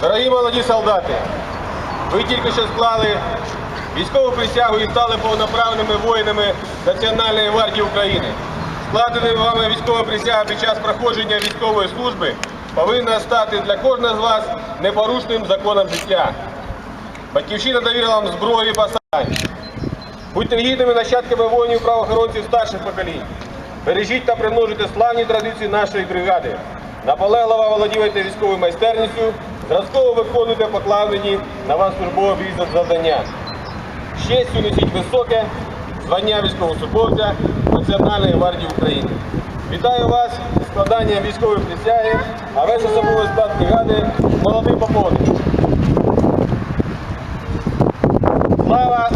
Дорогі молоді солдати, ви тільки що склали військову присягу і стали повноправними воїнами Національної гвардії України. Складена вами військова присяга під час проходження військової служби повинна стати для кожного з вас непорушним законом життя. Батьківщина довірила вам зброю і посадань. Будьте гідними нащадками воїнів правоохоронців старших поколінь. Бережіть та примножуйте славні традиції нашої бригади. Наполегливо володівайте військовою майстерністю, зразково виконуйте покладені на вас службові завдання. Ще несіть високе звання військовослужбовця Національної гвардії України. Вітаю вас з складанням військової присяги, а весь особовий склад бригади молодий поповнений. Слава